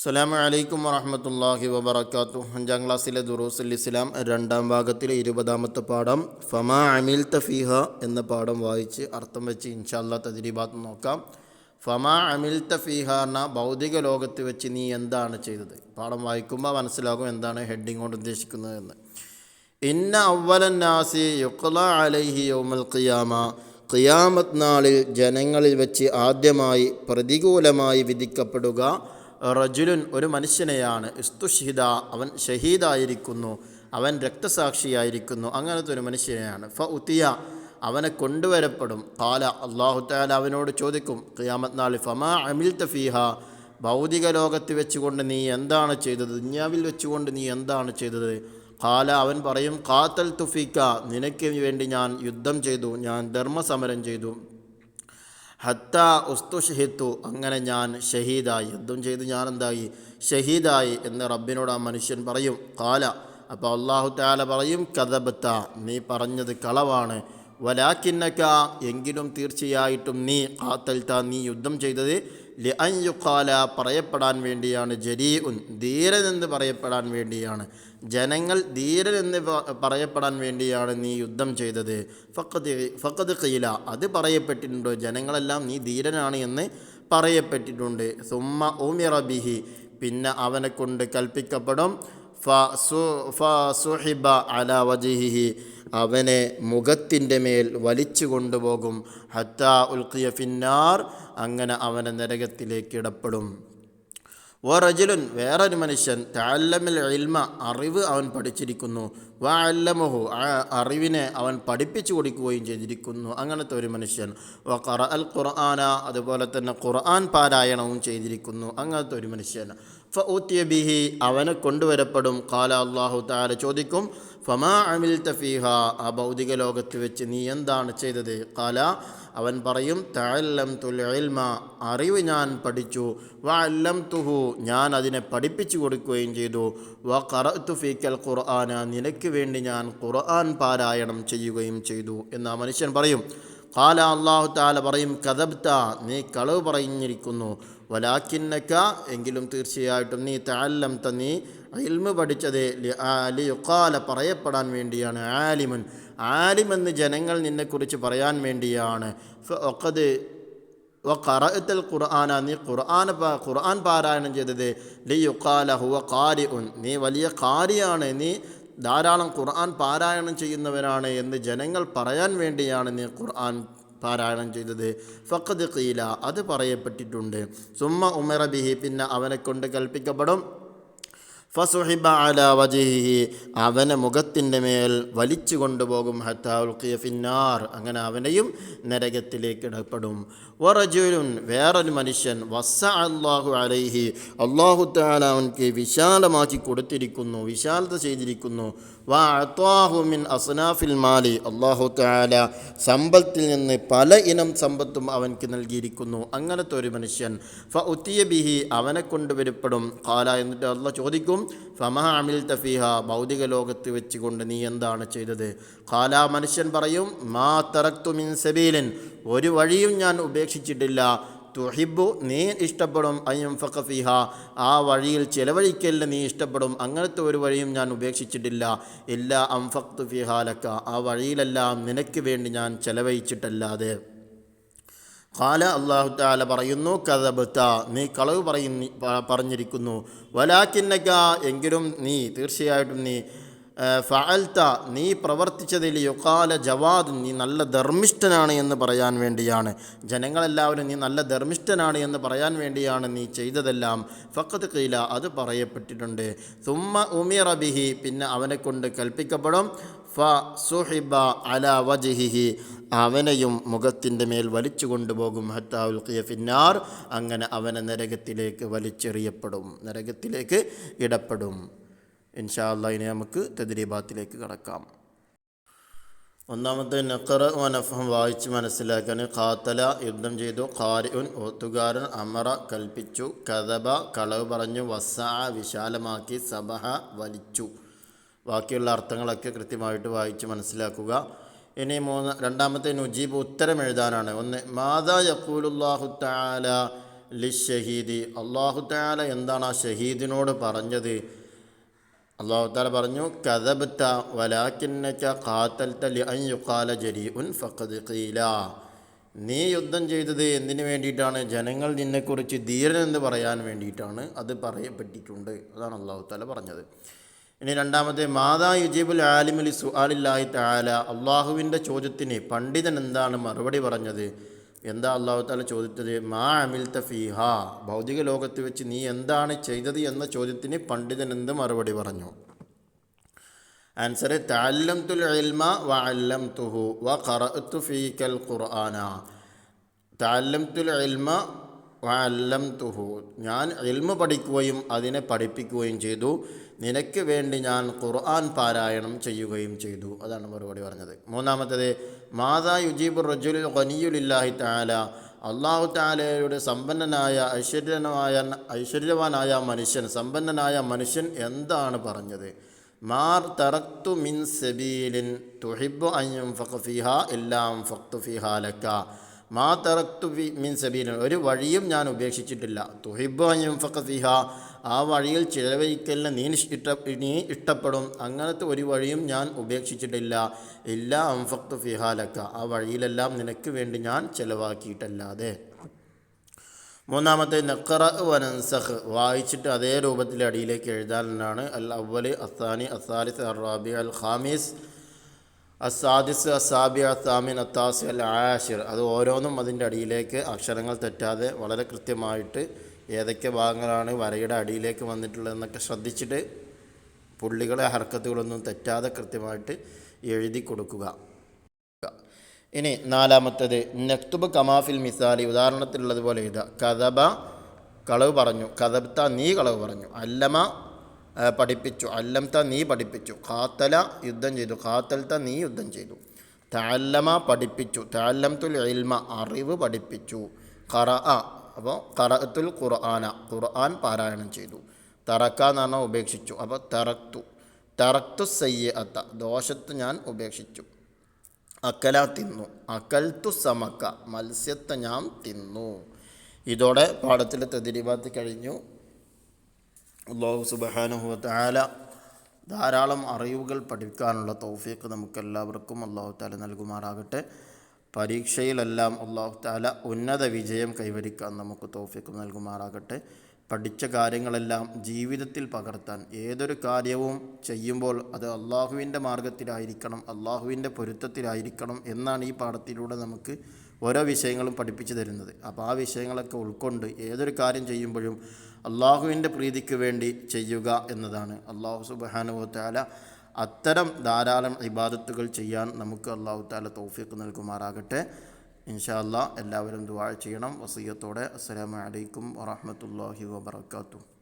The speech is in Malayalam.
അസ്സലാമു അലൈക്കും വറഹമത്തല്ലാഹി വബർക്കാത്തു അഞ്ചാം ക്ലാസ്സിലെ ദുറൂസുൽ ഇസ്ലാം രണ്ടാം ഭാഗത്തിലെ ഇരുപതാമത്തെ പാഠം ഫമാ അമിൽ തഫീഹ എന്ന പാഠം വായിച്ച് അർത്ഥം വെച്ച് ഇൻഷാല്ല തദ്രീബാത്ത് നോക്കാം. ഫമാ അമിൽ തഫീഹ എന്ന ഭൗതിക ലോകത്ത് വെച്ച് നീ എന്താണ് ചെയ്തത്? പാഠം വായിക്കുമ്പോൾ മനസ്സിലാകും എന്താണ് ഹെഡിങ് കൊണ്ട് ഉദ്ദേശിക്കുന്നത് എന്ന്. ഇന്ന അവലൻ നാസി യുക്ല അലൈഹി യോമൽ ഖിയാമ. ഖിയാമത് നാളിൽ ജനങ്ങളിൽ വെച്ച് ആദ്യമായി പ്രതികൂലമായി വിധിക്കപ്പെടുക. റജുലുൻ ഒരു മനുഷ്യനെയാണ്. ഇസ്തുഷിദ അവൻ ഷഹീദായിരിക്കുന്നു അവൻ രക്തസാക്ഷിയായിരിക്കുന്നു അങ്ങനത്തെ ഒരു മനുഷ്യനെയാണ്. ഫ ഉത്തിയ അവനെ കൊണ്ടുവരപ്പെടും. കാല അള്ളാഹു താല അവനോട് ചോദിക്കും ഖിയാമത്ത് നാളി ഫമാ അമിൽ തഫീഹ ഭൗതിക ലോകത്ത് വെച്ചുകൊണ്ട് നീ എന്താണ് ചെയ്തത്? ദുന്യാവിൽ വെച്ചുകൊണ്ട് നീ എന്താണ് ചെയ്തത്? കാല അവൻ പറയും കാത്തൽ തുഫീക്ക നിനക്ക് വേണ്ടി ഞാൻ യുദ്ധം ചെയ്തു ഞാൻ ധർമ്മസമരം ചെയ്തു. ഹത്ത ഉസ്തുഷഹിത്തു അങ്ങനെ ഞാൻ ഷഹീദായി. യുദ്ധം ചെയ്ത് ഞാൻ എന്തായി ഷഹീദായി എന്ന് റബ്ബിനോട് ആ മനുഷ്യൻ പറയും. കാല അപ്പോൾ അള്ളാഹു താല പറയും കഥബത്ത നീ പറഞ്ഞത് കളവാണ്. വലാക്കിന്നക്ക എങ്കിലും തീർച്ചയായിട്ടും നീ കാത്തൽത്ത നീ യുദ്ധം ചെയ്തത് ലിഅൻയുക്കാല പറയപ്പെടാൻ വേണ്ടിയാണ് ജരീ ഉൻ ധീരനെന്ന് പറയപ്പെടാൻ വേണ്ടിയാണ്. ജനങ്ങൾ ധീരനെന്ന് പറയപ്പെടാൻ വേണ്ടിയാണ് നീ യുദ്ധം ചെയ്തത്. ഫക്കത് ഫക്കത് കീല അത് പറയപ്പെട്ടിട്ടുണ്ടോ? ജനങ്ങളെല്ലാം നീ ധീരനാണ് എന്ന് പറയപ്പെട്ടിട്ടുണ്ട്. സുമ്മ ഓമിറബിഹി പിന്നെ അവനെ കൊണ്ട് കൽപ്പിക്കപ്പെടും. ഫസുഹിബ അല വജിഹിഹി. അവനെ മുഖത്തിന്റെ മേൽ വലിച്ചു കൊണ്ടുപോകും. ഹത്ത ഉൽക്കിയ ഫിന്നാർ. അങ്ങനെ അവനെ നരകത്തിലേക്ക് ഇടപെടും വറജുലുൻ വേറൊരു മനുഷ്യൻ താല്ലമിൽ ഇൽമ അറിവ് അവൻ പഠിച്ചിരിക്കുന്നു. വ അല്ലമുഹു ആ അറിവിനെ അവൻ പഠിപ്പിച്ചു കൊടുക്കുകയും ചെയ്തിരിക്കുന്നു. അങ്ങനത്തെ ഒരു മനുഷ്യൻ. വ ഖറ അൽ ഖുർആന അതുപോലെ തന്നെ ഖുർആൻ പാരായണവും ചെയ്തിരിക്കുന്നു. അങ്ങനത്തെ ഒരു മനുഷ്യൻ. ഫ ഊത്തിയ ബിഹി അവനെ കൊണ്ടുവരപ്പെടും. കാല അള്ളാഹു താല ചോദിക്കും ഫമാ അമിൽ തഫീഹ ആ ഭൗതിക ലോകത്ത് വെച്ച് നീ എന്താണ് ചെയ്തത്? കാല അവൻ പറയും തഅല്ലം തുൽ ഇൽമ അറിവ് ഞാൻ പഠിച്ചു. വ അല്ലം തുഹു ഞാൻ അതിനെ പഠിപ്പിച്ചു കൊടുക്കുകയും ചെയ്തു. വ ഖറഅത്തു ഫീക്കൽ ഖുർആന നിനക്ക് വേണ്ടി ഞാൻ ഖുർആൻ പാരായണം ചെയ്യുകയും ചെയ്തു. എന്ന് ആ മനുഷ്യൻ പറയും. കാല അള്ളാഹു താല പറയും കഥബ്ത നീ കളവ് പറഞ്ഞിരിക്കുന്നു. വലാക്കിന്നക്ക എങ്കിലും തീർച്ചയായിട്ടും നീ താല്ലം നീ ഇൽമ പഠിച്ചത് ലിയുക്കാല പറയപ്പെടാൻ വേണ്ടിയാണ്. ആലിമുൻ ആലിമെന്ന് ജനങ്ങൾ നിന്നെക്കുറിച്ച് പറയാൻ വേണ്ടിയാണ്. ഒക്കത് ഖറഅത്തൽ ഖുർആന നീ ഖുർആൻ ഖുർആൻ പാരായണം ചെയ്തത് ലി ഹുവ കാരി ഉൻ നീ വലിയ കാരിയാണ് നീ ധാരാളം ഖുർആൻ പാരായണം ചെയ്യുന്നവരാണ് എന്ന് ജനങ്ങൾ പറയാൻ വേണ്ടിയാണ് നീ ഖുർആൻ പാരായണം ചെയ്തത്. ഫഖദ് ഖീല അത് പറയപ്പെട്ടിട്ടുണ്ട്. സുമ്മ ഉമറ ബിഹി പിന്നെ അവനെ കൊണ്ട് കൽപ്പിക്കപ്പെടും. ഫസുഹിബ അല വജഹിഹി. അവനെ മുഖത്തിന്റെ മേൽ വലിച്ചു കൊണ്ടുപോകും. ഹത്താൽക്കിയ ഫിന്നാർ. അങ്ങനെ അവനെയും നരകത്തിലേക്ക് ഇടപെടും വറജുലുൻ വേറൊരു മനുഷ്യൻ വസ അള്ളാഹു അലൈഹി. അള്ളാഹു താല അവൻക്ക് വിശാലമാക്കി കൊടുത്തിരിക്കുന്നു വിശാലത ചെയ്തിരിക്കുന്നു. വാഹുമിൻ മിൻ അസ്നാഫിൽ മാലി. അള്ളാഹു താല സമ്പത്തിൽ നിന്ന് പല ഇനം സമ്പത്തും അവൻക്ക് നൽകിയിരിക്കുന്നു. അങ്ങനത്തെ ഒരു മനുഷ്യൻ. ഫ ഉത്തിയ ബിഹി അവനെ കൊണ്ടുവരപ്പെടും കാല എന്നിട്ട് അള്ള ചോദിക്കും ഫമഹ അമിൽ തഫീഹ ഭൗതിക ലോകത്ത് വെച്ചുകൊണ്ട് നീ എന്താണ് ചെയ്തത്? കാല മനുഷ്യൻ പറയും മാ തറക്തു മിൻ സബീലൻ ഒരു വഴിയും ഞാൻ ഉപേക്ഷിച്ചിട്ടില്ല. തുഹിബു നീ ഇഷ്ടപ്പെടും അയ്യം ഫീഹ ആ വഴിയിൽ ചിലവഴിക്കല്ല നീ ഇഷ്ടപ്പെടും അങ്ങനത്തെ ഒരു വഴിയും ഞാൻ ഉപേക്ഷിച്ചിട്ടില്ല. ഇല്ല അംഫക്തു ഫിഹാലക്ക ആ വഴിയിലെല്ലാം നിനക്ക് വേണ്ടി ഞാൻ ചെലവഴിച്ചിട്ടല്ലാതെ. കാല അള്ളാഹു താല പറയുന്നു കഥബത്ത നീ കളവ് പറയുന്ന പറഞ്ഞിരിക്കുന്നു. വലാക്കിന്നക എങ്കിലും നീ തീർച്ചയായിട്ടും നീ ഫഅൽത ഫഅൽത്ത നീ പ്രവർത്തിച്ചതിൽ യുക്കാല ജവാദ് നീ നല്ല ധർമ്മിഷ്ഠനാണ് എന്ന് പറയാൻ വേണ്ടിയാണ്. ജനങ്ങളെല്ലാവരും നീ നല്ല ധർമ്മിഷ്ഠനാണ് എന്ന് പറയാൻ വേണ്ടിയാണ് നീ ചെയ്തതെല്ലാം. ഫക്കത്ത് കീല അത് പറയപ്പെട്ടിട്ടുണ്ട്. സുമ്മ ഉമിറ ബിഹി പിന്നെ അവനെ കൊണ്ട് കൽപ്പിക്കപ്പെടും. ഫ സുഹിബ അല വജിഹിഹി. അവനെയും മുഖത്തിന്റെ മേൽ വലിച്ചു കൊണ്ടുപോകും. ഹത്താവുൽ ഖിയഫിന്നാർ. അങ്ങനെ അവനെ നരകത്തിലേക്ക് വലിച്ചെറിയപ്പെടും. നരകത്തിലേക്ക് ഇടപ്പെടും. ഇൻഷാ ഇനി നമുക്ക് തദ്രീബാത്തിലേക്ക് കടക്കാം. ഒന്നാമത്തെ നഖറ വനഫം വായിച്ച് മനസ്സിലാക്കാൻ ഖാത്തല യുദ്ധം ചെയ്തു. ഖാരിഉൻ ഓത്തുകാരൻ അമറ കൽപ്പിച്ചു. കഥബ കളവ് പറഞ്ഞു. വസ വിശാലമാക്കി സബഹ വലിച്ചു. ബാക്കിയുള്ള അർത്ഥങ്ങളൊക്കെ കൃത്യമായിട്ട് വായിച്ച് മനസ്സിലാക്കുക. ഇനി മൂന്ന് രണ്ടാമത്തെ നുജീബ് ഉത്തരം എഴുതാനാണ്. ഒന്ന് മാതാ യക്കൂലുല്ലാഹു താല ലി ഷഹീദി. അള്ളാഹു താല എന്താണ് ആ ഷഹീദിനോട് പറഞ്ഞത്? അള്ളാഹു താല പറഞ്ഞു കഥബത്ത വലാക്കിന്നക്ക കാത്തൽത്ത ലി അൻ യുഖാല ജരി ഉൻ ഫഖദ് കീല നീ യുദ്ധം ചെയ്തത് എന്തിനു വേണ്ടിയിട്ടാണ്? ജനങ്ങൾ നിന്നെക്കുറിച്ച് ധീരനെന്ന് പറയാൻ വേണ്ടിയിട്ടാണ് അത് പറയപ്പെട്ടിട്ടുണ്ട്. അതാണ് അള്ളാഹു താല പറഞ്ഞത്. ഇനി രണ്ടാമത്തെ മാതാ യുജീബുൽ ആലിമുലി സുആലില്ലാഹി താല അള്ളാഹുവിന്റെ ചോദ്യത്തിന് പണ്ഡിതൻ എന്താണ് മറുപടി പറഞ്ഞത്? എന്താ അള്ളാഹു താല ചോദിച്ചത്? മാ അമിൽ തഫീഹ ഭൗതിക ലോകത്ത് വെച്ച് നീ എന്താണ് ചെയ്തത് എന്ന ചോദ്യത്തിന് പണ്ഡിതൻ എന്ത് മറുപടി പറഞ്ഞു? ആൻസർ തഅല്ലം തുൽ ഇൽമ വ അല്ലം തുഹു വ ഫീക്കൽ ഖുർആന. തഅല്ലം തുൽ ഇൽമ വ അല്ലം തുഹു ഞാൻ ഇൽമ പഠിക്കുകയും അതിനെ പഠിപ്പിക്കുകയും ചെയ്തു. നിനക്ക് വേണ്ടി ഞാൻ ഖുർആൻ പാരായണം ചെയ്യുകയും ചെയ്തു. അതാണ് മറുപടി പറഞ്ഞത്. മൂന്നാമത്തത് മാതാ യുജീബ് റജുൽ ഖനിയുലില്ലാഹി താല അള്ളാഹു താലയുടെ സമ്പന്നനായ ഐശ്വര്യനായ ഐശ്വര്യവാനായ മനുഷ്യൻ സമ്പന്നനായ മനുഷ്യൻ എന്താണ് പറഞ്ഞത്? മാർ തറക്തു മിൻ സബീലിൻ തുഹിബ് അയ്യം ഫിഹ എല്ലാം ഫക്തു ഫിഹ ലക്ക. മാ തറക്തു മിൻ സബീലിൻ. ഒരു വഴിയും ഞാൻ ഉപേക്ഷിച്ചിട്ടില്ല. തുഹിബു അയ്യം ഫിഹ. ആ വഴിയിൽ ചിലവഴിക്കലിന് നീ ഇഷ്ട നീ ഇഷ്ടപ്പെടും. അങ്ങനത്തെ ഒരു വഴിയും ഞാൻ ഉപേക്ഷിച്ചിട്ടില്ല. ഇല്ല അംഫക്തു ഫിഹാലക്ക ആ വഴിയിലെല്ലാം നിനക്ക് വേണ്ടി ഞാൻ ചിലവാക്കിയിട്ടല്ലാതെ. മൂന്നാമത്തെ നക്കറ വനൻസഖ് വായിച്ചിട്ട് അതേ രൂപത്തിൽ അടിയിലേക്ക് എഴുതാനാണ് അൽ അവൽ അസാനി അസാലിസ് അറാബി അൽ ഖാമിസ് അസാദിസ് അസാബി അസാമിൻ അത്താസി അൽ ആഷിർ അത് ഓരോന്നും അതിന്റെ അടിയിലേക്ക് അക്ഷരങ്ങൾ തെറ്റാതെ വളരെ കൃത്യമായിട്ട് ഏതൊക്കെ ഭാഗങ്ങളാണ് വരയുടെ അടിയിലേക്ക് വന്നിട്ടുള്ളതെന്നൊക്കെ ശ്രദ്ധിച്ചിട്ട് പുള്ളികളെ ഹർക്കത്തുകളൊന്നും തെറ്റാതെ കൃത്യമായിട്ട് എഴുതി കൊടുക്കുക. ഇനി നാലാമത്തത് നക്തുബ് കമാഫിൽ മിസാലി. ഉദാഹരണത്തിലുള്ളതുപോലെ എഴുതുക. കഥബ കളവ് പറഞ്ഞു. കഥബ്ത നീ കളവ് പറഞ്ഞു. അല്ലമ പഠിപ്പിച്ചു. അല്ലംത നീ പഠിപ്പിച്ചു. ഖാത്തല യുദ്ധം ചെയ്തു. ഖാത്തൽത്ത നീ യുദ്ധം ചെയ്തു. തഅല്ലമ പഠിപ്പിച്ചു. തഅല്ലംതുൽ ഇൽമ അറിവ് പഠിപ്പിച്ചു. ഖറ അപ്പോൾ ഖറഅത്തുൽ ഖുർആന ഖുർആൻ പാരായണം ചെയ്തു. തറക്ക എന്ന് പറഞ്ഞാൽ ഉപേക്ഷിച്ചു. അപ്പോൾ തറത്തു തറക്തു സയ്യത്ത ദോഷത്ത് ഞാൻ ഉപേക്ഷിച്ചു. അക്കല തിന്നു. അക്കൽത്തു സമക്ക മത്സ്യത്തെ ഞാൻ തിന്നു. ഇതോടെ പാഠത്തിലെ തെതിരിവാത്തി കഴിഞ്ഞു. അള്ളാഹു സുബഹാനുഭവത്താല ധാരാളം അറിവുകൾ പഠിക്കാനുള്ള തൗഫീഖ് നമുക്കെല്ലാവർക്കും അള്ളാഹു താല നൽകുമാറാകട്ടെ. പരീക്ഷയിലെല്ലാം അള്ളാഹു താല ഉന്നത വിജയം കൈവരിക്കാൻ നമുക്ക് തൗഫീഖ് നൽകുമാറാകട്ടെ. പഠിച്ച കാര്യങ്ങളെല്ലാം ജീവിതത്തിൽ പകർത്താൻ ഏതൊരു കാര്യവും ചെയ്യുമ്പോൾ അത് അള്ളാഹുവിന്റെ മാർഗത്തിലായിരിക്കണം അള്ളാഹുവിന്റെ പൊരുത്തത്തിലായിരിക്കണം എന്നാണ് ഈ പാഠത്തിലൂടെ നമുക്ക് ഓരോ വിഷയങ്ങളും പഠിപ്പിച്ചു തരുന്നത്. അപ്പോൾ ആ വിഷയങ്ങളൊക്കെ ഉൾക്കൊണ്ട് ഏതൊരു കാര്യം ചെയ്യുമ്പോഴും അള്ളാഹുവിന്റെ പ്രീതിക്ക് വേണ്ടി ചെയ്യുക എന്നതാണ്. അള്ളാഹു സുബാനുഭവത്താല താല അത്തരം ധാരാളം ഇബാദത്തുകൾ ചെയ്യാൻ നമുക്ക് അള്ളാഹു താല തൗഫീഖ് നൽകുമാറാകട്ടെ. ഇൻഷാ അല്ലാ എല്ലാവരും ദുആ ചെയ്യണം. വസീയത്തോടെ. അസ്സലാമു അലൈക്കും വറഹ്മത്തുള്ളാഹി വബറകാതുഹു.